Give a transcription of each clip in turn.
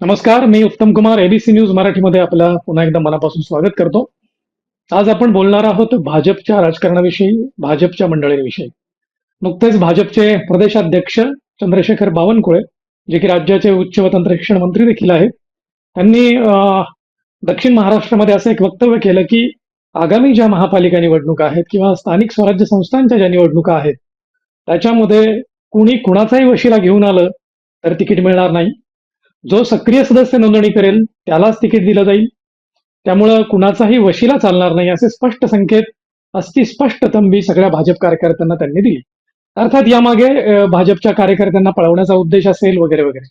नमस्कार मी उत्तम Kumar ABC news मराठीमध्ये आपला पुन्हा एकदा मनापासून स्वागत करतो. आज आपण बोलणार आहोत भाजपच्या राजकारणाविषयी भाजपच्या मंडळींविषयी. नुकतेच भाजपचे प्रदेशाध्यक्ष चंद्रशेखर बावनकुळे जे की राज्याचे उच्च व तंत्र शिक्षण मंत्री देखील आहेत त्यांनी दक्षिण महाराष्ट्रामध्ये असं एक वक्तव्य केलं की आगामी ज्या महापालिका निवडणुका आहेत किंवा स्थानिक स्वराज्य संस्थांच्या ज्या निवडणुका आहेत त्याच्यामध्ये कुणी कुणाचाही वशिला घेऊन आलं तर तिकीट मिळणार नाही. जो सक्रिय सदस्य नोंदणी करेल त्यालाच तिकीट दिलं जाईल. त्यामुळं कुणाचाही वशिला चालणार नाही असे स्पष्ट संकेत अस्थि स्पष्ट तंबी सगळ्या भाजप कार्यकर्त्यांना त्यांनी दिली. अर्थात यामागे भाजपच्या कार्यकर्त्यांना पळवण्याचा उद्देश असेल वगैरे वगैरे.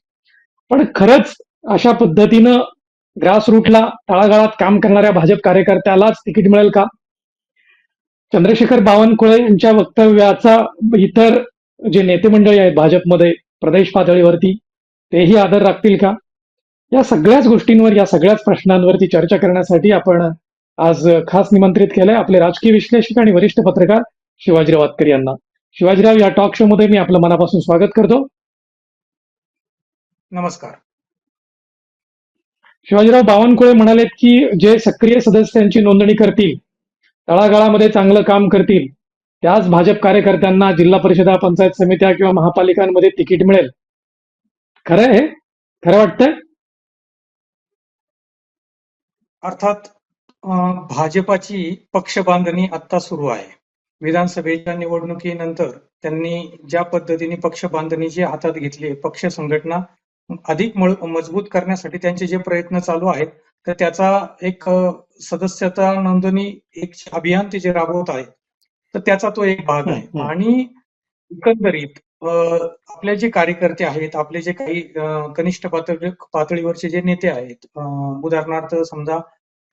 पण खरंच अशा पद्धतीनं ग्रासरूटला तळागाळात काम करणाऱ्या भाजप कार्यकर्त्यालाच तिकीट मिळेल का? चंद्रशेखर बावनकुळे यांच्या वक्तव्याचा इतर जे नेते मंडळी आहेत भाजपमध्ये प्रदेश पातळीवरती तेही आदर राखतील का? या सगळ्याच गोष्टींवर या सगळ्याच प्रश्नांवरती चर्चा करण्यासाठी आपण आज खास निमंत्रित केलंय आपले राजकीय विश्लेषक आणि वरिष्ठ पत्रकार शिवाजीराव वातकर यांना. शिवाजीराव या टॉक शो मध्ये मी आपलं मनापासून स्वागत करतो. नमस्कार. शिवाजीराव बावनकुळे म्हणालेत की जे सक्रिय सदस्यांची नोंदणी करतील तळागाळामध्ये चांगलं काम करतील त्याच भाजप कार्यकर्त्यांना जिल्हा परिषदा पंचायत समित्या किंवा महापालिकांमध्ये तिकीट मिळेल. खरं आहे? खरं वाटतंय? अर्थात भाजपाची पक्ष बांधणी आता सुरू आहे. विधानसभेच्या निवडणुकीनंतर त्यांनी ज्या पद्धतीने पक्ष बांधणीची हातात घेतली पक्ष संघटना अधिक मजबूत करण्यासाठी त्यांचे जे प्रयत्न चालू आहेत तर त्याचा एक सदस्यता नोंदणी एक अभियान ते जे राबवत आहेत तर त्याचा तो एक भाग आहे. आणि एकंदरीत आपले जे कार्यकर्ते आहेत आपले जे काही कनिष्ठ पातळी पातळीवरचे जे नेते आहेत उदाहरणार्थ समजा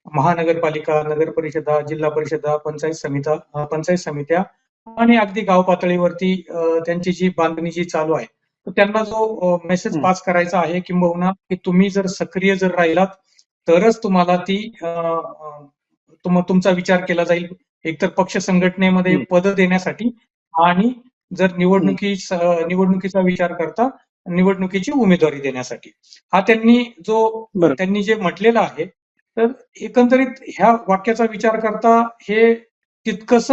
महानगरपालिका नगर परिषदा जिल्हा परिषदा पंचायत समित्या अं, पंचायत समित्या आणि अगदी गाव पातळीवरती त्यांची जी बांधणी जी चालू आहे तर त्यांना जो मेसेज. पास करायचा आहे किंबहुना की तुम्ही जर सक्रिय जर राहिलात तरच तुम्हाला ती तुम तुमचा विचार केला जाईल एकतर पक्ष संघटनेमध्ये. पद देण्यासाठी आणि जर निवडणुकी निवडणुकीचा विचार करता निवडणुकीची उमेदवारी देण्यासाठी हा त्यांनी जो. त्यांनी जे म्हटलेलं आहे तर एकंदरीत ह्या वाक्याचा विचार करता हे तितकस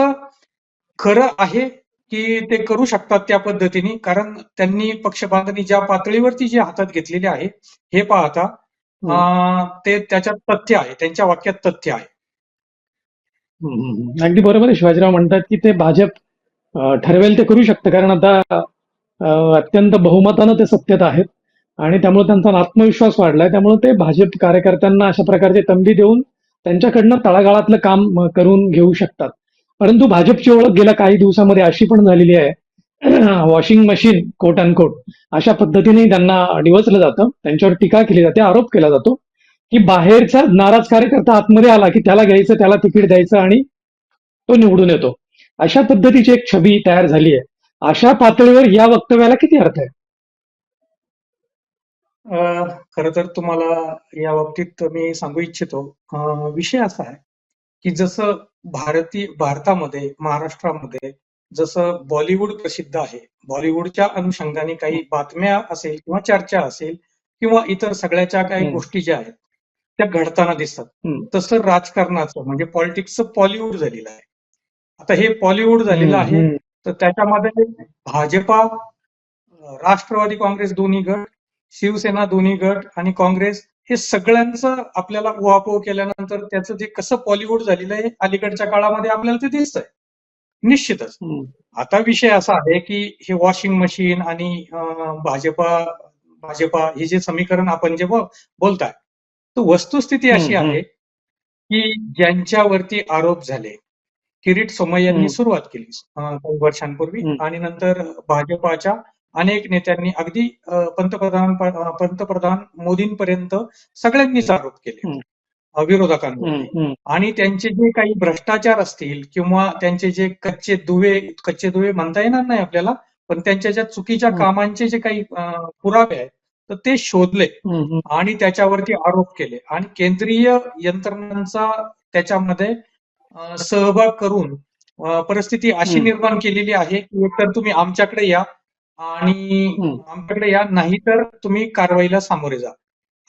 खरं आहे की ते करू शकतात त्या पद्धतीने कारण त्यांनी पक्ष बांधणी ज्या पातळीवरती जी हातात घेतलेली आहे हे पाहता ते त्याच्यात तथ्य आहे त्यांच्या वाक्यात तथ्य आहे. अगदी बरोबर आहे शिवाजीराव म्हणतात की ते भाजप ठरवेल ते करू शकतं. कारण आता अत्यंत बहुमतानं ते सत्तेत आहेत. आणि त्यामुळे त्यांचा आत्मविश्वास वाढलाय. त्यामुळे ते भाजप कार्यकर्त्यांना अशा प्रकारचे तंबी देऊन त्यांच्याकडनं तळागाळातलं काम करून घेऊ शकतात. परंतु भाजपची ओळख गेल्या काही दिवसामध्ये अशी पण झालेली आहे. Washing machine quote and quote अशा पद्धतीने त्यांना डिवचलं जातं. त्यांच्यावर टीका केली जाते आरोप केला जातो की बाहेरचा नाराज कार्यकर्ता आतमध्ये आला की त्याला घ्यायचं त्याला तिकीट द्यायचं आणि तो निवडून येतो. अशा पद्धतीची एक छबी तयार झाली आहे. अशा पातळीवर या वक्तव्याला किती अर्थ आहे? खरं तर तुम्हाला या बाबतीत मी सांगू इच्छितो. विषय असा आहे की जसं भारतीय भारतामध्ये महाराष्ट्रामध्ये जसं बॉलिवूड प्रसिद्ध आहे बॉलिवूडच्या अनुषंगाने काही बातम्या असेल किंवा चर्चा असेल किंवा इतर सगळ्याच्या काही. गोष्टी ज्या आहेत त्या घडताना दिसतात. तसं राजकारणाचं म्हणजे पॉलिटिक्सचं पॉलिवूड झालेलं आहे. आता हे पॉलिवूड झालेलं आहे. तर त्याच्यामध्ये भाजपा राष्ट्रवादी काँग्रेस दोन्ही गट शिवसेना दोन्ही गट आणि काँग्रेस हे सगळ्यांचं आपल्याला उहापोह केल्यानंतर त्याचं जे कसं पॉलिवूड झालेलं आहे अलीकडच्या काळामध्ये आपल्याला ते दिसतंय. निश्चितच. हम्म, आता विषय असा आहे की हे वॉशिंग मशीन आणि भाजपा भाजपा हे जे समीकरण आपण जे बोलताय. तर वस्तुस्थिती अशी आहे की ज्यांच्यावरती आरोप झाले किरीट सोमय्यांनी हम्म. सुरुवात केली काही वर्षांपूर्वी. आणि नंतर भाजपाच्या अनेक नेत्यांनी अगदी पंतप्रधान पंतप्रधान मोदींपर्यंत सगळ्यांनीच आरोप केले. विरोधकांवर आणि त्यांचे जे काही भ्रष्टाचार असतील किंवा त्यांचे जे कच्चे दुवे कच्चे दुवे म्हणता येणार नाही आपल्याला पण त्यांच्या ज्या चुकीच्या. कामांचे जे काही पुरावे आहेत तर ते शोधले. आणि त्याच्यावरती आरोप केले. आणि केंद्रीय यंत्रणांचा त्याच्यामध्ये सहभाग करून परिस्थिती अशी. निर्माण केलेली आहे की एकतर तुम्ही आमच्याकडे या आणि. आमच्याकडे या नाहीतर तुम्ही कारवाईला सामोरे जा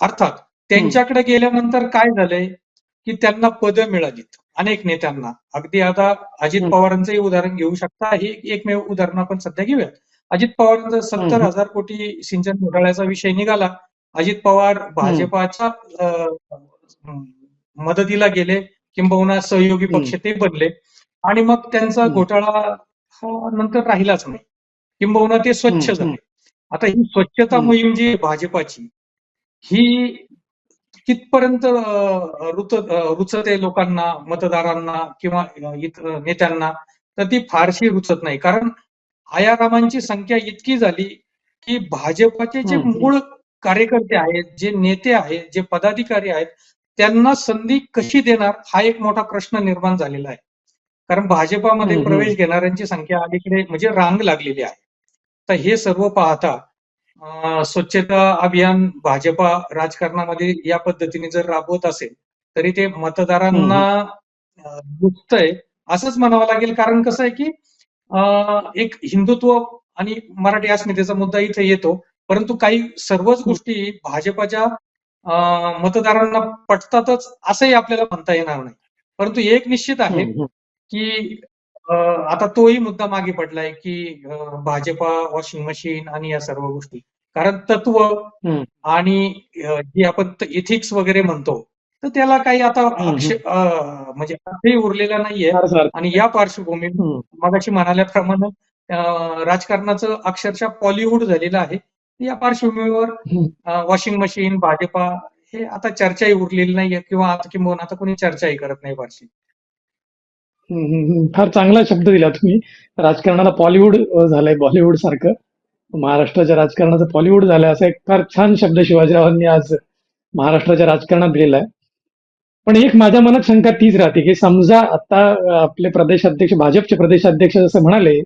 अर्थात त्यांच्याकडे गेल्यानंतर काय झालंय की त्यांना पदं मिळालीत अनेक नेत्यांना अगदी आता अजित. पवारांचंही उदाहरण घेऊ शकता हे एकमेव उदाहरण आपण सध्या घेऊया अजित पवारांचा सत्तर. हजार कोटी सिंचन घोटाळ्याचा विषय निघाला अजित पवार भाजपाच्या मदतीला गेले किंबहुना सहयोगी. पक्ष ते बनले आणि मग त्यांचा. घोटाळा हा नंतर राहिलाच नाही किंबहुना ते स्वच्छ. झाले आता ही स्वच्छता. मोहीम जी आहे भाजपाची ही कितपर्यंत अं, रुचते लोकांना मतदारांना किंवा इतर नेत्यांना तर ती फारशी रुचत नाही कारण आयारामांची संख्या इतकी झाली की भाजपाचे जे. मूळ कार्यकर्ते आहेत जे नेते आहेत जे पदाधिकारी आहेत त्यांना संधी कशी देणार हा एक मोठा प्रश्न निर्माण झालेला आहे. कारण भाजपामध्ये. प्रवेश घेणाऱ्यांची संख्या अलीकडे म्हणजे रांग लागलेली आहे. तर हे सर्व पाहता स्वच्छता अभियान भाजपा राजकारणामध्ये या पद्धतीने जर राबवत असेल तरी ते मतदारांना रुचतंय असंच म्हणावं लागेल. कारण कसं आहे की एक हिंदुत्व आणि मराठी अस्मितेचा मुद्दा इथे येतो. परंतु काही सर्वच गोष्टी भाजपाच्या मतदारांना पटतातच असंही आपल्याला म्हणता येणार नाही परंतु एक निश्चित आहे. की आता तोही मुद्दा मागे पडलाय की भाजपा वॉशिंग मशीन आणि या सर्व गोष्टी कारण तत्व. आणि जे आपण इथिक्स वगैरे म्हणतो तर त्याला काही आता म्हणजे अर्थही उरलेला नाहीये. आणि या पार्श्वभूमीवर. मगाशी म्हणाल्याप्रमाणे राजकारणाचं अक्षरशः पॉलिवूड झालेलं आहे या पार्श्वभूमीवर. वॉशिंग मशीन भाजपा हे आता चर्चाही उरलेली नाहीये किंवा आता किंवा आता कोणी चर्चाही करत नाही फारशी. फार चांगला शब्द दिला तुम्ही राजकारणाला पॉलिवूड अ, झालंय बॉलिवूड सारखं महाराष्ट्राच्या राजकारणाचं पॉलिवूड झालंय असा एक फार छान शब्द शिवाजीरावांनी आज महाराष्ट्राच्या राजकारणात दिलेला आहे पण एक माझ्या मनात शंका तीच राहते की समजा आता आपले प्रदेशाध्यक्ष भाजपचे प्रदेशाध्यक्ष जसं म्हणाले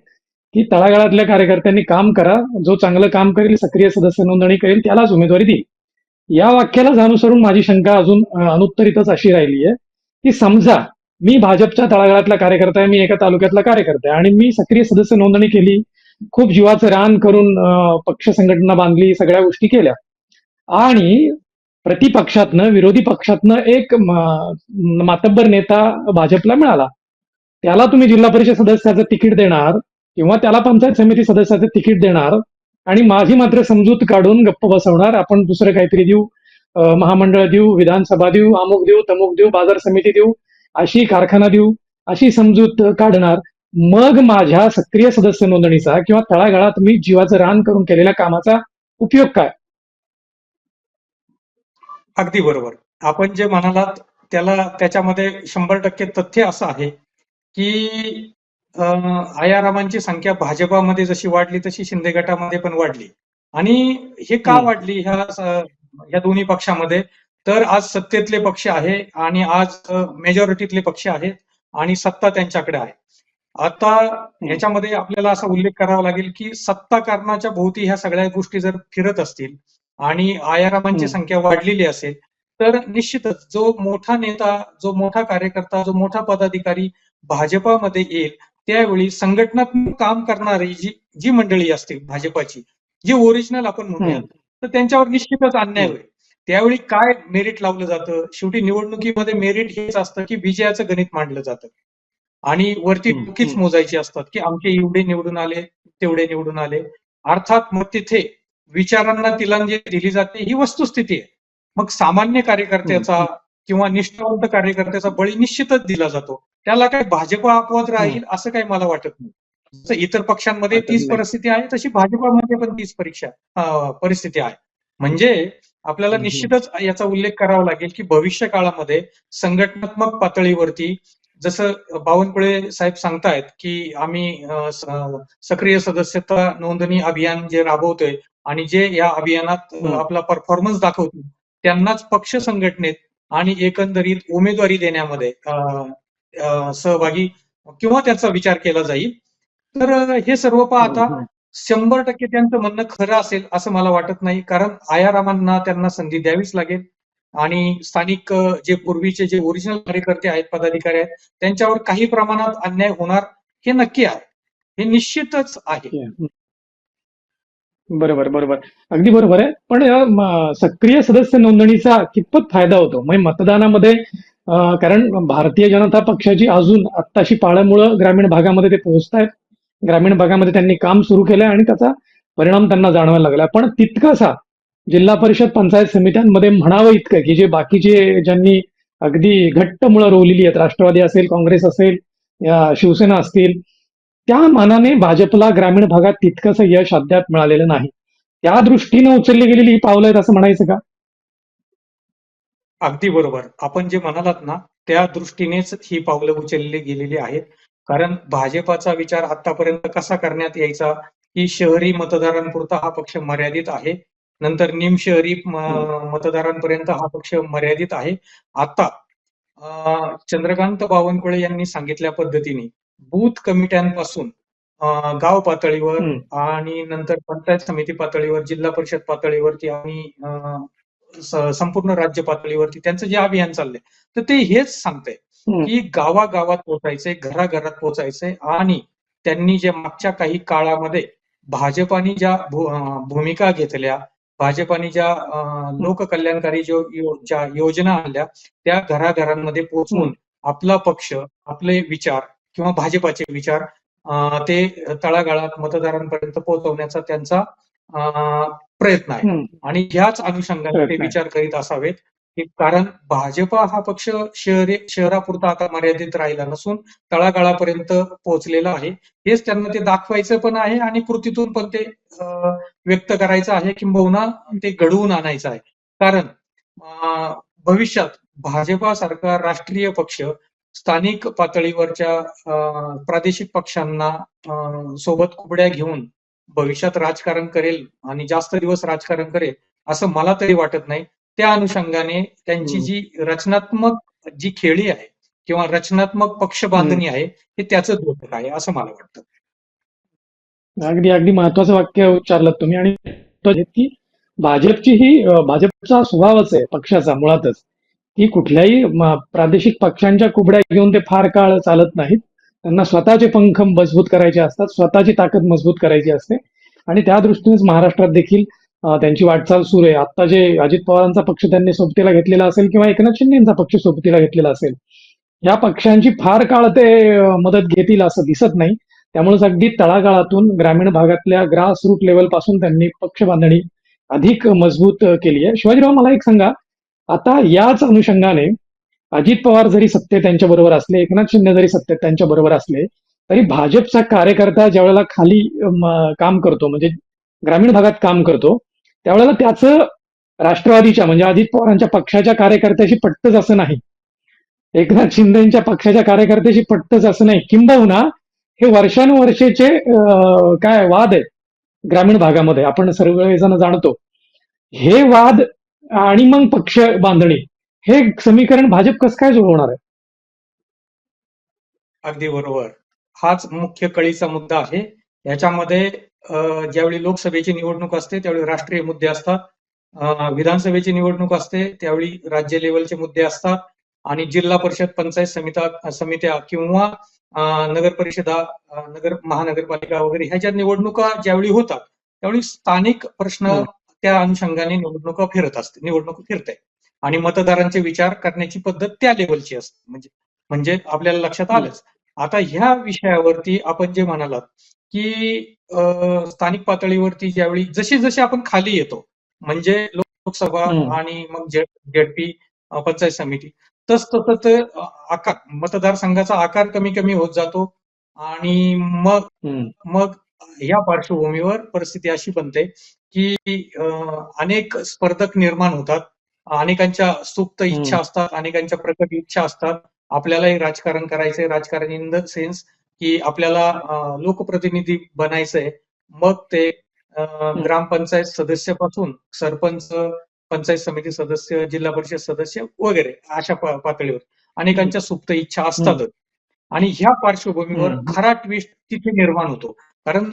की तळागाळातल्या कार्यकर्त्यांनी काम करा जो चांगलं काम करेल सक्रिय सदस्य नोंदणी करेल त्यालाच उमेदवारी देईल. या वाक्यालाच अनुसरून माझी शंका अजून अनुत्तरितच अशी राहिली आहे की समजा मी भाजपच्या तळागाळातला कार्यकर्ता आहे मी एका तालुक्यातला कार्यकर्ता आहे आणि मी सक्रिय सदस्य नोंदणी केली खूप जीवाचं रान करून पक्ष संघटना बांधली सगळ्या गोष्टी केल्या. आणि प्रतिपक्षातनं विरोधी पक्षातनं एक मातब्बर नेता भाजपला मिळाला. त्याला तुम्ही जिल्हा परिषद सदस्याचं तिकीट देणार किंवा त्याला पंचायत समिती सदस्याचं तिकीट देणार आणि माझी मात्र समजूत काढून गप्प बसवणार. आपण दुसरं काहीतरी देऊ महामंडळ देऊ विधानसभा देऊ अमुक देऊ तमुक देऊ बाजार समिती देऊ अशी कारखाना देऊ अशी समजूत काढणार. मग माझ्या सक्रिय सदस्य नोंदणीचा किंवा तळागाळात मी जीवाचं रान करून केलेल्या कामाचा उपयोग काय? अगदी बरोबर. आपण जे म्हणालात त्याला त्याच्यामध्ये शंभर टक्के तथ्य असं आहे की आयारामांची संख्या भाजपामध्ये जशी वाढली तशी शिंदे गटामध्ये पण वाढली. आणि हे का. वाढली? ह्या या दोन्ही पक्षामध्ये. तर आज सत्तेतले पक्ष आहे आणि आज मेजॉरिटीतले पक्ष आहेत आणि सत्ता त्यांच्याकडे आहे. आता याच्यामध्ये आपल्याला असा उल्लेख करावा लागेल की सत्ता कारणाच्या भोवती ह्या सगळ्या गोष्टी जर फिरत असतील आणि आयारामांची. संख्या वाढलेली असेल तर निश्चितच जो मोठा नेता जो मोठा कार्यकर्ता जो मोठा पदाधिकारी भाजपामध्ये येईल त्यावेळी संघटनात्मक काम करणारी जी जी मंडळी असतील भाजपाची जी ओरिजिनल आपण म्हणूयात तर त्यांच्यावर निश्चितच अन्याय. होईल. त्यावेळी काय मेरिट लावलं जातं? शेवटी निवडणुकीमध्ये मेरिट हेच असतं की विजयाचं गणित मांडलं जातं. आणि वरती हम्म. मोजायची असतात की आमचे एवढे निवडून आले तेवढे निवडून आले. अर्थात मग तिथे विचारांना तिलांजली दिली जाते ही वस्तुस्थिती आहे. मग सामान्य कार्यकर्त्याचा. किंवा निष्ठावंत कार्यकर्त्याचा बळी निश्चितच दिला जातो त्याला काय भाजप अपवाद राहील असं काही मला वाटत नाही जसं इतर पक्षांमध्ये तीच. परिस्थिती आहे तशी भाजपामध्ये पण तीच परीक्षा परिस्थिती आहे म्हणजे आपल्याला. निश्चितच याचा उल्लेख करावा लागेल की भविष्य काळामध्ये संघटनात्मक पातळीवरती जसं बावनकुळे साहेब सांगतायत की आम्ही सक्रिय सदस्यता नोंदणी अभियान जे राबवतोय आणि जे या अभियानात. आपला परफॉर्मन्स दाखवतील त्यांनाच पक्ष संघटनेत आणि एकंदरीत उमेदवारी देण्यामध्ये सहभागी किंवा त्याचा विचार केला जाईल. तर हे सर्व पाहता हम्म. शंभर टक्के त्यांचं म्हणणं खरं असेल असं मला वाटत नाही. कारण आयारामांना त्यांना संधी द्यावीच लागेल. आणि स्थानिक जे पूर्वीचे जे ओरिजिनल कार्यकर्ते आहेत पदाधिकारी आहेत त्यांच्यावर काही प्रमाणात अन्याय होणार हे नक्की आहे. हे निश्चितच आहे. बरोबर बरोबर. अगदी बरोबर आहे. पण या सक्रिय सदस्य नोंदणीचा कितपत फायदा होतो? म्हणजे मतदानामध्ये कारण भारतीय जनता पक्षाची अजून आत्ताशी पाळ्यामुळं ग्रामीण भागामध्ये ते पोहोचतायत. ग्रामीण भागामध्ये त्यांनी काम सुरू केलंय आणि त्याचा परिणाम त्यांना जाणवायला लागला. पण तितकासा जिल्हा परिषद पंचायत समित्यांमध्ये म्हणावं इतकं की जे बाकीचे ज्यांनी अगदी घट्ट मुळं रोवलेली आहेत राष्ट्रवादी असेल काँग्रेस असेल या शिवसेना असतील त्या मानाने भाजपला ग्रामीण भागात तितकंसं यश अद्याप मिळालेलं नाही. त्या दृष्टीने उचलली गेलेली ही पावलं आहेत असं म्हणायचं का? अगदी बरोबर. आपण जे म्हणालात ना त्या दृष्टीनेच ही पावलं उचलली गेलेली आहेत. कारण भाजपाचा विचार आतापर्यंत कसा करण्यात यायचा की शहरी मतदारांपुरता हा पक्ष मर्यादित आहे. नंतर निमशहरी मतदारांपर्यंत हा पक्ष मर्यादित आहे. आता चंद्रकांत बावनकुळे यांनी सांगितल्या पद्धतीने बूथ कमिट्यांपासून अं, गाव पातळीवर. आणि नंतर पंचायत समिती पातळीवर जिल्हा परिषद पातळीवरती आणि अं, स- संपूर्ण राज्य पातळीवरती त्यांचं जे अभियान चाललंय तर ते हेच सांगतंय. की गावागावात पोहोचायचंय घराघरात पोहोचायचंय आणि त्यांनी जे मागच्या काही काळामध्ये भाजपाने ज्या भू- अं, भूमिका घेतल्या भाजपाने ज्या अं, लोककल्याणकारी जो यो- ज्या योजना आणल्या त्या घराघरांमध्ये पोहोचवून आपला पक्ष आपले विचार किंवा भाजपाचे विचार ते तळागाळात मतदारांपर्यंत पोहोचवण्याचा त्यांचा प्रयत्न आहे. आणि ह्याच अनुषंगाने ते. विचार करीत असावेत की कारण भाजपा हा पक्ष शहरे शहरापुरता आता मर्यादित राहिला नसून तळागाळापर्यंत पोहोचलेला आहे हेच त्यांना ते दाखवायचं पण आहे आणि कृतीतून पण ते व्यक्त करायचं आहे किंबहुना ते घडवून आणायचं आहे कारण भविष्यात भाजपासारखा राष्ट्रीय पक्ष स्थानिक पातळीवरच्या प्रादेशिक पक्षांना सोबत कुबड्या घेऊन भविष्यात राजकारण करेल आणि जास्त दिवस राजकारण करेल असं मला तरी वाटत नाही. त्या अनुषंगाने त्यांची. जी रचनात्मक जी खेळी आहे किंवा रचनात्मक पक्ष बांधणी आहे हे त्याचं द्योतक आहे असं मला वाटतं. अगदी अगदी महत्वाचं वाक्य उच्चारलं तुम्ही आणि की भाजपची ही भाजपचा स्वभावच आहे पक्षाचा मुळातच. की कुठल्याही प्रादेशिक पक्षांच्या कुबड्या घेऊन ते फार काळ चालत नाहीत. त्यांना स्वतःचे पंख मजबूत करायचे असतात स्वतःची ताकद मजबूत करायची असते. आणि त्या दृष्टीनेच महाराष्ट्रात देखील त्यांची वाटचाल सुरू आहे. आता जे अजित पवारांचा पक्ष त्यांनी सोबतीला घेतलेला असेल किंवा एकनाथ शिंदेचा पक्ष सोबतीला घेतलेला असेल या पक्षांची फार काळ ते मदत घेतील असं दिसत नाही. त्यामुळेच अगदी तळागाळातून ग्रामीण भागातल्या ग्रास रूट लेवलपासून त्यांनी पक्ष बांधणी अधिक मजबूत केली आहे. शिवाजीराव मला एक सांगा आता याच अनुषंगाने अजित पवार जरी सत्तेत त्यांच्या बरोबर असले एकनाथ शिंदे जरी सत्तेत त्यांच्या बरोबर असले तरी भाजपचा कार्यकर्ता ज्या वेळेला खाली काम करतो म्हणजे ग्रामीण भागात काम करतो त्यावेळेला त्याचं राष्ट्रवादीच्या म्हणजे अजित पवारांच्या पक्षाच्या कार्यकर्त्याशी पटतच असं नाही. एकनाथ शिंदेच्या पक्षाच्या कार्यकर्त्याशी पटतच असं नाही. किंबहुना हे वर्षानुवर्षेचे काय वाद आहेत ग्रामीण भागामध्ये आपण सर्वजण जाणतो. हे वाद आणि मग पक्ष बांधणी. हे समीकरण भाजप कसं काय जुळवणार आहे? अगदी बरोबर. हाच मुख्य कळीचा मुद्दा आहे. याच्यामध्ये ज्यावेळी लोकसभेची निवडणूक असते त्यावेळी राष्ट्रीय मुद्दे असतात. विधानसभेची निवडणूक असते त्यावेळी राज्य लेवलचे मुद्दे असतात. आणि जिल्हा परिषद पंचायत समिता समित्या किंवा नगर परिषदा नगर महानगरपालिका वगैरे ह्या ज्या निवडणुका ज्यावेळी होतात त्यावेळी स्थानिक प्रश्न हं. त्या अनुषंगाने निवडणुका फिरत असते निवडणूक फिरते आणि मतदारांचे विचार करण्याची पद्धत त्या लेवलची असते म्हणजे म्हणजे आपल्याला लक्षात आलंच आता ह्या विषयावरती आपण जे म्हणालात की स्थानिक पातळीवरती ज्यावेळी जसे जसे आपण खाली येतो म्हणजे लोकसभा. आणि मग जेडपी पंचायत समिती तस तसं ते आकार मतदारसंघाचा आकार कमी कमी होत जातो आणि मग. मग या पार्श्वभूमीवर परिस्थिती अशी बनते की अनेक स्पर्धक निर्माण होतात. अनेकांच्या सुप्त इच्छा. असतात अनेकांच्या प्रकट इच्छा असतात. आपल्यालाही राजकारण करायचंय. राजकारण इन द सेन्स की आपल्याला लोकप्रतिनिधी बनायचंय. मग ते ग्रामपंचायत सदस्यापासून सरपंच पंचायत समिती सदस्य जिल्हा परिषद सदस्य वगैरे अशा पातळीवर अनेकांच्या सुप्त इच्छा असतातच. आणि ह्या पार्श्वभूमीवर. खरा ट्विस्ट तिथे निर्माण होतो. कारण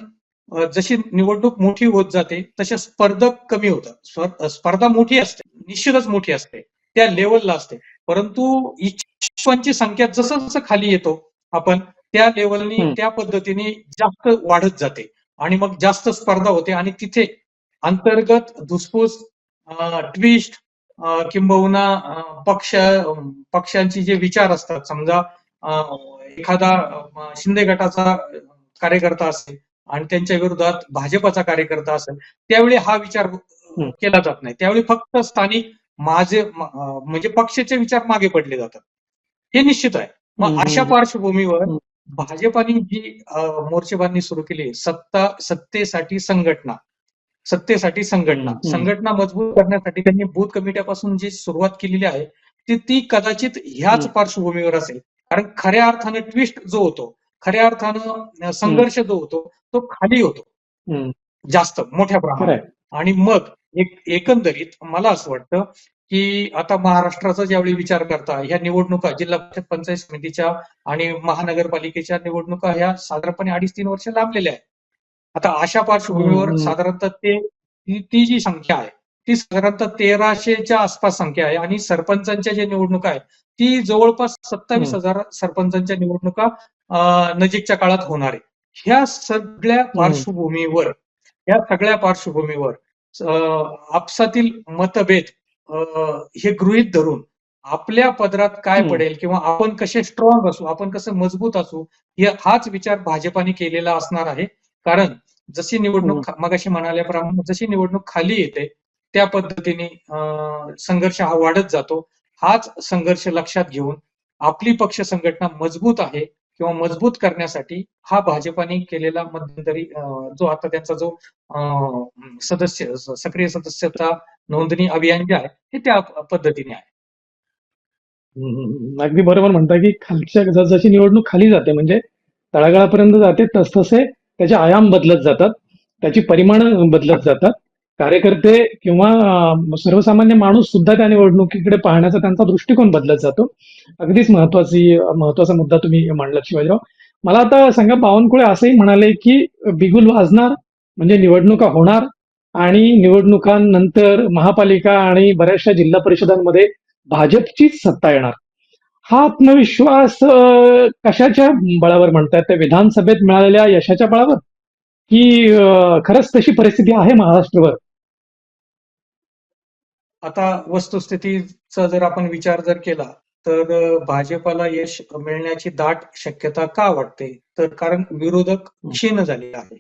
जशी निवडणूक मोठी होत जाते तसे स्पर्धक कमी होतात. स्पर्धा मोठी असते निश्चितच मोठी असते त्या लेवलला असते. परंतु इच्छुकांची संख्या जसं जसं खाली येतो आपण त्या लेवलनी. त्या पद्धतीने जास्त वाढत जाते. आणि मग जास्त स्पर्धा होते आणि तिथे अंतर्गत धुसफूस ट्विस्ट किंबहुना पक्ष पक्षांची जे विचार असतात समजा एखादा शिंदे गटाचा कार्यकर्ता असेल आणि त्यांच्या विरोधात भाजपचा कार्यकर्ता असेल त्यावेळी हा विचार केला जात नाही त्यावेळी फक्त स्थानिक माझे म्हणजे पक्षाचे विचार मागे पडले जातात हे निश्चित आहे मग अशा. पार्श्वभूमीवर. भाजपाने जी अं, मोर्चेबांधणी सुरू केली सत्ता सत्तेसाठी संघटना सत्तेसाठी संघटना. संघटना मजबूत करण्यासाठी त्यांनी बूथ कमिट्यापासून जी सुरुवात केलेली आहे ती ती कदाचित ह्याच. पार्श्वभूमीवर असेल कारण खऱ्या अर्थानं ट्विस्ट जो होतो खऱ्या अर्थानं संघर्ष जो होतो तो खाली होतो. जास्त मोठ्या प्रमाणात आणि मग एक एकंदरीत मला असं वाटतं की आता महाराष्ट्राचा ज्यावेळी विचार करता ह्या निवडणुका जिल्हा परिषद पंचायत समितीच्या आणि महानगरपालिकेच्या निवडणुका ह्या साधारणपणे अडीच तीन वर्ष लांबलेल्या आहेत आता अशा पार्श्वभूमीवर. साधारणतः ते ती जी संख्या आहे ती साधारणतः तेराशेच्या आसपास संख्या आहे आणि सरपंचांच्या ज्या निवडणुका आहेत ती जवळपास सत्तावीस. हजार सरपंचांच्या निवडणुका नजीकच्या काळात होणार आहे. ह्या सगळ्या पार्श्वभूमीवर या सगळ्या पार्श्वभूमीवर आपसातील मतभेद हे गृहीत धरून आपल्या पदरात काय. पडेल किंवा आपण कसे स्ट्रॉंग असू आपण कसं मजबूत असू हे हाच विचार भाजपाने केलेला असणार आहे. कारण जशी निवडणूक मगाशी म्हणाल्याप्रमाणे जशी निवडणूक खाली येते त्या पद्धतीने अं, संघर्ष हा वाढत जातो. हाच संघर्ष लक्षात घेऊन आपली पक्ष संघटना मजबूत आहे. किंवा मजबूत करण्यासाठी हा भाजपाने केलेला मध्यंतरी जो आता त्यांचा जो अं, सदस्य सक्रिय सदस्यता नोंदणी अभियान जे आहे हे त्या पद्धतीने आहे. अगदी बरोबर म्हणता की खालच्या जसजशी निवडणूक खाली जाते म्हणजे तळागाळापर्यंत जाते तसतसे त्याचे आयाम बदलत जातात त्याची परिमाण बदलत जातात. कार्यकर्ते किंवा सर्वसामान्य माणूस सुद्धा त्या निवडणुकीकडे पाहण्याचा त्यांचा दृष्टिकोन बदलत जातो. अगदीच महत्वाची महत्त्वाचा मुद्दा तुम्ही मांडलात शिवाजीराव. मला आता सांगा बावनकुळे असंही म्हणाले की बिगुल वाजणार म्हणजे निवडणुका होणार आणि निवडणुकांनंतर महापालिका आणि बऱ्याचशा जिल्हा परिषदांमध्ये भाजपचीच सत्ता येणार. हा आत्मविश्वास कशाच्या बळावर म्हणतायत? त्या विधानसभेत मिळालेल्या यशाच्या बळावर? की खरंच तशी परिस्थिती आहे महाराष्ट्रभर? आता वस्तुस्थितीचा जर आपण विचार जर केला तर भाजपाला यश मिळण्याची दाट शक्यता का वाटते? तर कारण विरोधक क्षीण झालेले आहे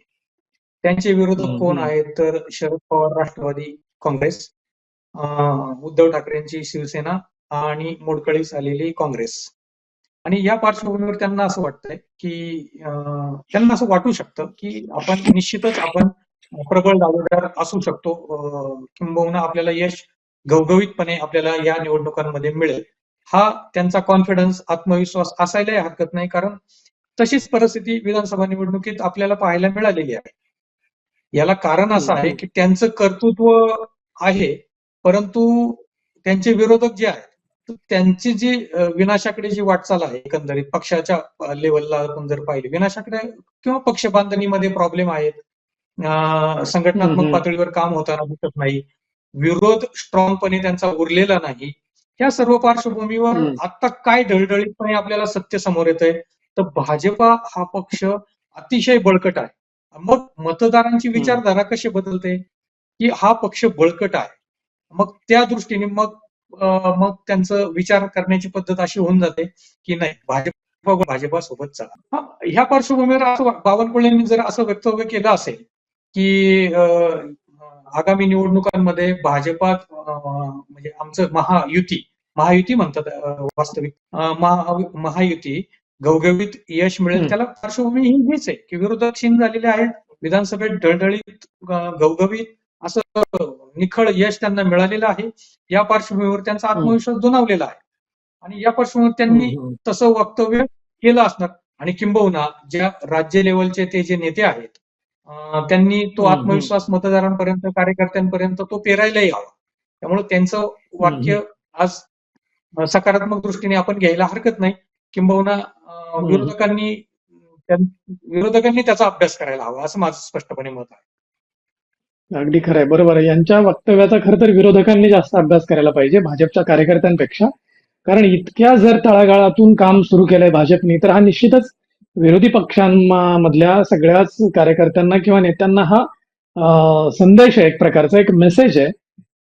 त्यांचे विरोधक कोण. आहेत? तर शरद पवार राष्ट्रवादी काँग्रेस उद्धव ठाकरेंची शिवसेना आणि मोडकळीस आलेली काँग्रेस. आणि या पार्श्वभूमीवर त्यांना असं वाटतंय की त्यांना असं वाटू शकतं की आपण निश्चितच आपण प्रबळ दावेदार असू शकतो. किंबहुना आपल्याला यश घवघवीतपणे आपल्याला या निवडणुकांमध्ये मिळेल. हा त्यांचा कॉन्फिडन्स आत्मविश्वास असायलाही हरकत नाही कारण तशीच परिस्थिती विधानसभा निवडणुकीत आपल्याला पाहायला मिळालेली आहे. याला कारण असं आहे की त्यांचं कर्तृत्व आहे परंतु त्यांचे विरोधक जे आहेत त्यांची जी विनाशाकडे जी वाटचाल आहे एकंदरीत पक्षाच्या लेवलला आपण जर पाहिली विनाशाकडे किंवा पक्ष बांधणीमध्ये प्रॉब्लेम आहेत संघटनात्मक. पातळीवर काम होताना दिसत नाही. विरोध स्ट्रॉंगपणे त्यांचा उरलेला नाही. या सर्व पार्श्वभूमीवर. आता काय ढळढळीतपणे आपल्याला सत्य समोर येत आहे तर भाजपा हा पक्ष अतिशय बळकट आहे. मग मतदारांची विचारधारा कशी बदलते? की हा पक्ष बळकट आहे. मग त्या दृष्टीने मग मग त्यांचं विचार करण्याची पद्धत अशी होऊन जाते की नाही भाजप भाजपा सोबत चला. ह्या पार्श्वभूमीवर असं बावनकुळेंनी जर असं वक्तव्य केलं असेल की आगामी निवडणुकांमध्ये भाजपात अं, म्हणजे आमचं महायुती महायुती म्हणतात वास्तविक महा- महायुती घवघवीत यश मिळेल. त्याला पार्श्वभूमी ही हीच आहे की विरोधक क्षीण झालेले आहेत. विधानसभेत ढळढळीत घवघवीत असं निखळ यश त्यांना मिळालेलं आहे. या पार्श्वभूमीवर त्यांचा आत्मविश्वास दुणावलेला आहे. आणि या पार्श्वभूमीवर त्यांनी. तसं वक्तव्य केलं असणार. आणि किंबहुना ज्या राज्य लेवलचे ते जे नेते आहेत त्यांनी तो. आत्मविश्वास मतदारांपर्यंत कार्यकर्त्यांपर्यंत तो पेरायलाही हवा. त्यामुळे त्यांचं वाक्य आज सकारात्मक दृष्टीने आपण घ्यायला हरकत नाही. किंबहुना. विरोधकांनी विरोधकांनी त्याचा अभ्यास करायला हवा असं माझं स्पष्टपणे मत आहे. अगदी खरं आहे. बरोबर आहे. यांच्या वक्तव्याचा खरं तर विरोधकांनी जास्त अभ्यास करायला पाहिजे भाजपच्या कार्यकर्त्यांपेक्षा. कारण इतक्या जर तळागाळातून काम सुरू केलंय भाजपने तर हा निश्चितच विरोधी पक्षांमधल्या सगळ्याच कार्यकर्त्यांना किंवा नेत्यांना हा संदेश आहे एक प्रकारचा एक मेसेज आहे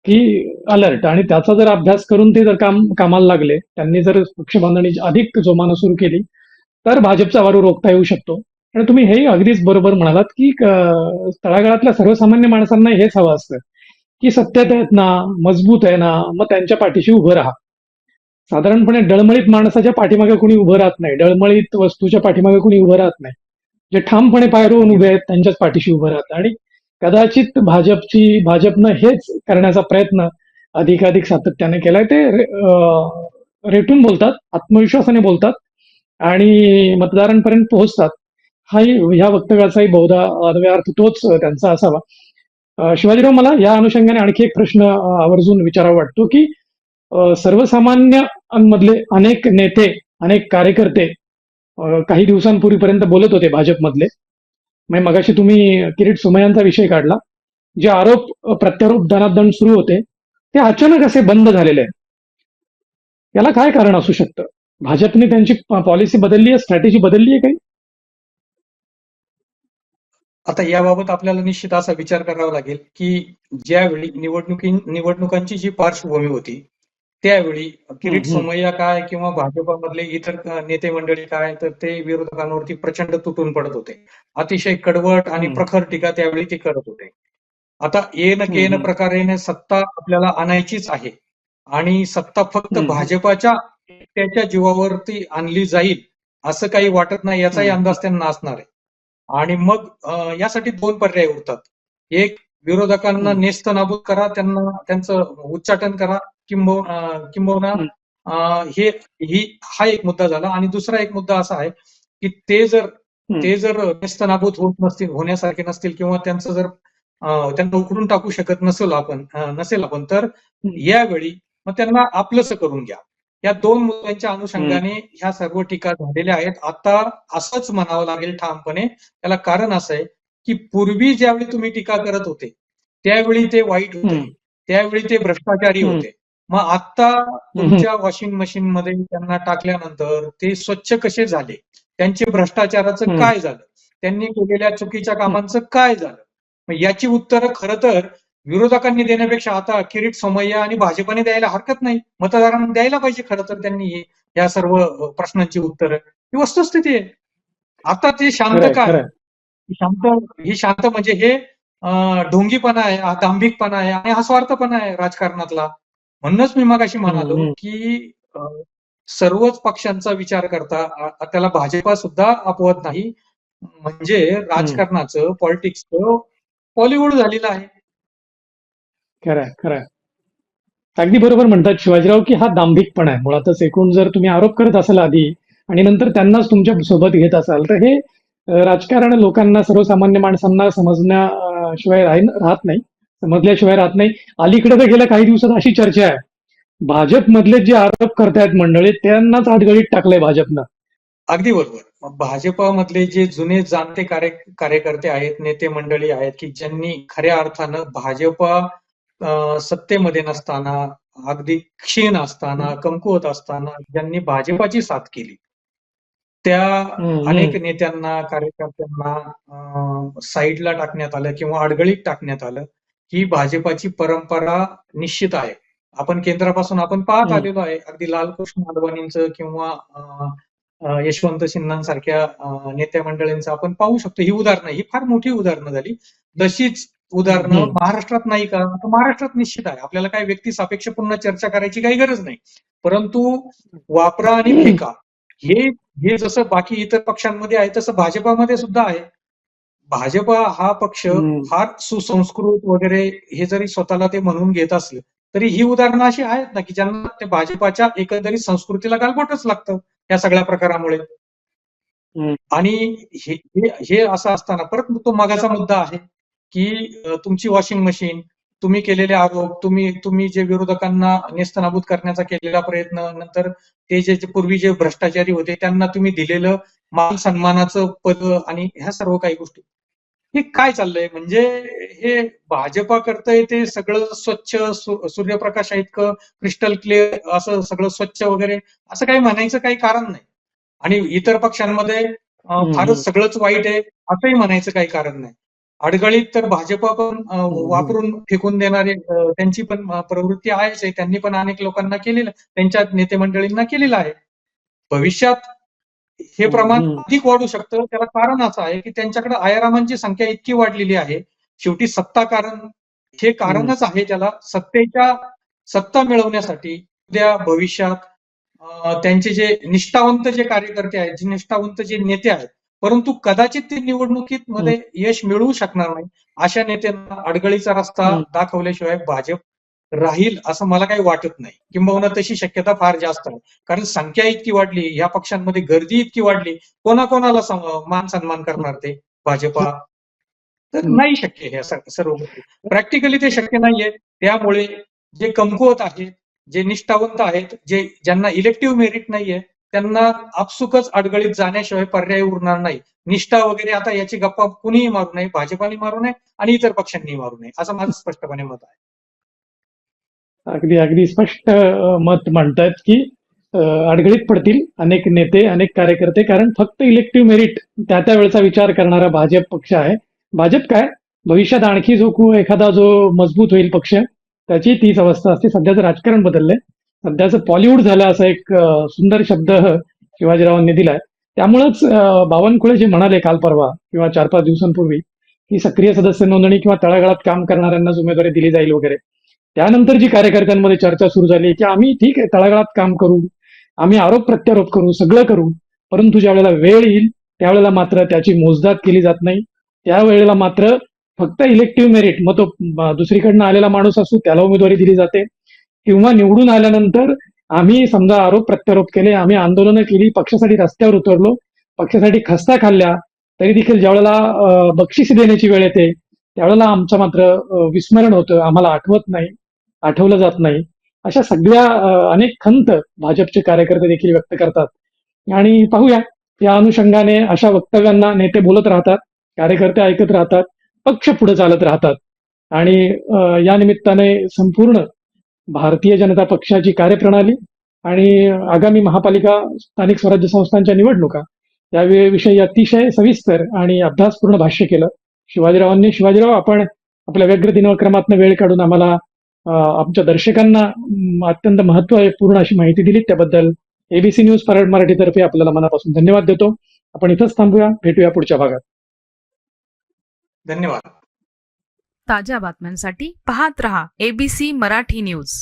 की अलर्ट आणि त्याचा जर अभ्यास करून ते जर काम कामाला लागले त्यांनी जर पक्षबांधणी अधिक जोमानं सुरू केली तर भाजपचा वारू रोखता येऊ शकतो. आणि तुम्ही हेही अगदीच बरोबर म्हणालात की तळागाळातल्या सर्वसामान्य माणसांना हेच हवं असतं की सत्तेत आहेत ना मजबूत आहे ना मग त्यांच्या पाठीशी उभं राहा. साधारणपणे डळमळीत माणसाच्या पाठीमागे कोणी उभं राहत नाही डळमळीत वस्तूच्या पाठीमागे कोणी उभं राहत नाही. जे ठामपणे पायरून उभे आहेत त्यांच्याच पाठीशी उभं राहत आणि कदाचित भाजपची भाजपनं हेच करण्याचा प्रयत्न अधिकाधिक सातत्याने केलाय. ते रे- रेटून बोलतात आत्मविश्वासाने बोलतात आणि मतदारांपर्यंत पोहोचतात. हाही ह्या वक्तव्याचाही बहुधा अर्थ तोच त्यांचा असावा. शिवाजीराव मला या अनुषंगाने आणखी एक प्रश्न आवर्जून विचारावा वाटतो की सर्वसामान्यांमधले अनेक नेते अनेक कार्यकर्ते काही दिवसांपूर्वीपर्यंत बोलत होते भाजपमधले. म्हणजे मगाशी तुम्ही किरीट सुमयांचा विषय काढला जे आरोप प्रत्यारोप दणादण सुरू होते ते अचानक असे बंद झालेले आहेत. याला काय कारण असू शकतं? भाजपने त्यांची पॉलिसी बदलली आहे स्ट्रॅटेजी बदलली आहे काही? आता याबाबत आपल्याला निश्चित असा विचार करावा लागेल की ज्यावेळी निवडणुकी निवडणुकांची जी पार्श्वभूमी होती त्यावेळी किरीट. सोमय्या काय किंवा भाजपामधले इतर नेते मंडळी काय तर ते विरोधकांवरती प्रचंड तुटून पडत होते अतिशय कडवट आणि. प्रखर टीका त्यावेळी ते करत होते आता येन केन हम्म. प्रकारेने सत्ता आपल्याला आणायचीच आहे आणि सत्ता फक्त. भाजपाच्या त्याच्या जीवावरती आणली जाईल असं काही वाटत नाही याचाही. अंदाज त्यांना असणार आहे आणि मग यासाठी दोन पर्याय उरतात एक विरोधकांना. नेस्त नाबूद करा त्यांना त्यांचं उच्चाटन करा किंबो अ, किंबहुना हे. ही हा एक मुद्दा झाला. आणि दुसरा एक मुद्दा असा आहे की ते जर. ते जर नाबूद होत नसतील होण्यासारखे नसतील किंवा त्यांचं जर त्यांना उकडून टाकू शकत नसेल आपण नसेल आपण तर यावेळी मग त्यांना आपलंसं करून घ्या. या दोन मुद्द्यांच्या अनुषंगाने ह्या सर्व टीका झालेल्या आहेत. आता असंच म्हणावं लागेल ठामपणे. त्याला कारण असं आहे की पूर्वी ज्यावेळी तुम्ही टीका करत होते त्यावेळी ते वाईट होते. त्यावेळी ते भ्रष्टाचारी. होते. मग आता तुमच्या वॉशिंग मशीन मध्ये त्यांना टाकल्यानंतर ते स्वच्छ कसे झाले? त्यांचे भ्रष्टाचाराचं. काय झालं? त्यांनी केलेल्या चुकीच्या कामांचं काय झालं? मग याची उत्तरं खरं तर विरोधकांनी देण्यापेक्षा आता किरीट सोमय्या आणि भाजपने द्यायला हरकत नाही. मतदारांना द्यायला पाहिजे खरं तर त्यांनी या सर्व प्रश्नांची उत्तरं. ही वस्तुस्थिती आहे. आता ते शांत काय. शांत ही शांत म्हणजे हे ढोंगीपणा आहे हा दांभिकपणा आहे आणि हा स्वार्थपणा आहे राजकारणातला. म्हणूनच मी मगाशी म्हणालो हम्म. की सर्वच पक्षांचा विचार करता त्याला भाजपा सुद्धा अपवत नाही. म्हणजे राजकारणाचं पॉलिटिक्सचं पॉलिवूड झालेलं आहे. खरंय खरंय. अगदी बरोबर म्हणतात शिवाजीराव की हा दांभिकपणा आहे. मुळातच एकूण जर तुम्ही आरोप करत असाल आधी आणि नंतर त्यांनाच तुमच्यासोबत घेत असाल तर हे राजकारण लोकांना सर्वसामान्य माणसांना समजण्याशिवाय राहत नाही. समजल्याशिवाय राहत नाही. अलीकडे तर गेल्या काही दिवसात अशी चर्चा आहे. भाजपमधले जे आरोप करतायत मंडळी त्यांनाच आडगळीत टाकलंय भाजपनं. अगदी बरोबर. भाजपामधले जे जुने जाणते कार्य कार्यकर्ते आहेत नेते मंडळी आहेत की ज्यांनी खऱ्या अर्थानं भाजपा सत्तेमध्ये नसताना अगदी क्षीण असताना कमकुवत असताना ज्यांनी भाजपाची साथ केली त्या अनेक नेत्यांना कार्यकर्त्यांना साईडला टाकण्यात आलं किंवा अडगळीत टाकण्यात आलं. ही भाजपाची परंपरा निश्चित आहे. आपण केंद्रापासून आपण पाहत. आलेलो आहे. अगदी लालकृष्ण अडवाणींचं किंवा यशवंत सिन्हांसारख्या नेत्या मंडळींचं आपण पाहू शकतो. ही उदाहरणं ही फार मोठी उदाहरणं झाली. तशीच उदाहरणं. महाराष्ट्रात नाही का? तर महाराष्ट्रात निश्चित आहे. आपल्याला काही व्यक्ती सापेक्ष पूर्ण चर्चा करायची काही गरज नाही. परंतु वापरा आणि फेका. हे हे जसं बाकी इतर पक्षांमध्ये आहे तसं भाजपामध्ये सुद्धा आहे. भाजपा हा पक्ष. फार सुसंस्कृत वगैरे हे जरी स्वतःला ते म्हणून घेत असले तरी ही उदाहरणं अशी आहेत ना की ज्यांना ते भाजपाच्या एकंदरीत संस्कृतीला गालबोटच लागतं या सगळ्या प्रकारामुळे. आणि हे हे- असं असताना परत तो मगाचा मुद्दा आहे की तुमची वॉशिंग मशीन तुम्ही केलेले आरोप तुम्ही तुम्ही जे विरोधकांना नेस्तनाबूत करण्याचा केलेला प्रयत्न नंतर ते जे पूर्वी जे भ्रष्टाचारी होते त्यांना तुम्ही दिलेलं मान सन्मानाचं पद आणि ह्या सर्व काही गोष्टी. हे काय चाललंय? म्हणजे हे भाजपा करतंय ते सगळं स्वच्छ सूर्यप्रकाशा इतकं क्रिस्टल क्लिअर असं सगळं स्वच्छ वगैरे असं काही म्हणायचं काही कारण नाही. आणि इतर पक्षांमध्ये. फारच सगळंच वाईट आहे असंही म्हणायचं काही कारण नाही. अडगळीत तर भाजप पण. वापरून फेकून देणारे त्यांची पण प्रवृत्ती आहेच आहे. त्यांनी पण अनेक लोकांना केलेलं त्यांच्या नेते मंडळींना केलेलं आहे. भविष्यात हे प्रमाण. अधिक वाढू शकतं. त्याला कारण असं आहे की त्यांच्याकडे आयारामांची संख्या इतकी वाढलेली आहे. शेवटी सत्ता कारण हे कारणच आहे त्याला सत्तेच्या सत्ता मिळवण्यासाठी उद्या भविष्यात त्यांचे जे निष्ठावंत जे कार्यकर्ते आहेत जे निष्ठावंत जे नेते आहेत परंतु कदाचित ते निवडणुकीत मध्ये यश मिळवू शकणार नाही. अशा नेत्यांना अडगळीचा रस्ता. दाखवल्याशिवाय भाजप राहील असं मला काही वाटत नाही. किंबहुना तशी शक्यता फार जास्त आहे. कारण संख्या इतकी वाढली या पक्षांमध्ये गर्दी इतकी वाढली कोणाकोणाला मान सन्मान करणार ते? भाजपा? तर नाही शक्य हे सर्व गोष्टी. प्रॅक्टिकली ते शक्य नाहीये. त्यामुळे जे कमकुवत आहेत जे निष्ठावंत आहेत जे ज्यांना इलेक्टिव्ह मेरिट नाहीये त्यांना आपसुकच अडगळीत जाण्याशिवाय पर्याय उरणार नाही. निष्ठा वगैरे आता याची गप्पा कुणीही मारू नये भाजपाने मारू नये आणि इतर पक्षांनी मारू नये असं माझं स्पष्टपणे मत आहे. अगदी अगदी स्पष्ट मत म्हणतायत की अडगळीत पडतील अनेक नेते अनेक कार्यकर्ते कारण फक्त इलेक्टिव्ह मेरिट त्या त्या वेळचा विचार करणारा भाजप पक्ष आहे. भाजप काय? भविष्यात आणखी जो को- एखादा जो मजबूत होईल पक्ष त्याची तीच अवस्था असते. सध्याचं राजकारण बदललंय. सध्याचं पॉलिवूड झालं असा एक सुंदर शब्द शिवाजीरावांनी दिलाय. त्यामुळेच बावनकुळे जे म्हणाले काल परवा किंवा चार पाच दिवसांपूर्वी की सक्रिय सदस्य नोंदणी किंवा तळागाळात काम करणाऱ्यांनाच उमेदवारी दिली जाईल वगैरे. त्यानंतर जी कार्यकर्त्यांमध्ये चर्चा सुरू झाली की आम्ही ठीक आहे तळागाळात काम करू आम्ही आरोप प्रत्यारोप करू सगळं करू परंतु ज्या वेळेला वेळ येईल त्यावेळेला मात्र त्याची मोजदाद केली जात नाही. त्यावेळेला मात्र फक्त इलेक्टिव्ह मेरिट मग तो दुसरीकडनं आलेला माणूस असू त्याला उमेदवारी दिली जाते. किंवा निवडून आल्यानंतर आम्ही समजा आरोप प्रत्यारोप केले आम्ही आंदोलनं केली पक्षासाठी रस्त्यावर उतरलो पक्षासाठी खस्ता खाल्ल्या तरी देखील ज्यावेळेला बक्षीस देण्याची वेळ येते त्यावेळेला आमचं मात्र विस्मरण होतं आम्हाला आठवत नाही. आठवलं जात नाही. अशा सगळ्या अनेक खंत भाजपचे कार्यकर्ते देखील व्यक्त करतात. आणि पाहूया या अनुषंगाने अशा वक्तव्यांना नेते बोलत राहतात कार्यकर्ते ऐकत राहतात पक्ष पुढे चालत राहतात. आणि या निमित्ताने संपूर्ण भारतीय जनता पक्षाची कार्यप्रणाली आणि आगामी महापालिका स्थानिक स्वराज्य संस्थांच्या निवडणुका याविषयी अतिशय सविस्तर आणि अभ्यासपूर्ण भाष्य केलं. शिवाजीरावांनी शिवाजीराव आपण आपल्या व्यग्र दिनक्रमातनं वेळ काढून आम्हाला आमच्या दर्शकांना अत्यंत महत्त्वपूर्ण अशी माहिती दिली. त्याबद्दल एबीसी न्यूज परळ मराठीतर्फे आपल्याला मनापासून धन्यवाद देतो. आपण इथंच थांबूया. भेटूया पुढच्या भागात. धन्यवाद. ताज्या बातम्यांसाठी पाहत रहा एबीसी मराठी न्यूज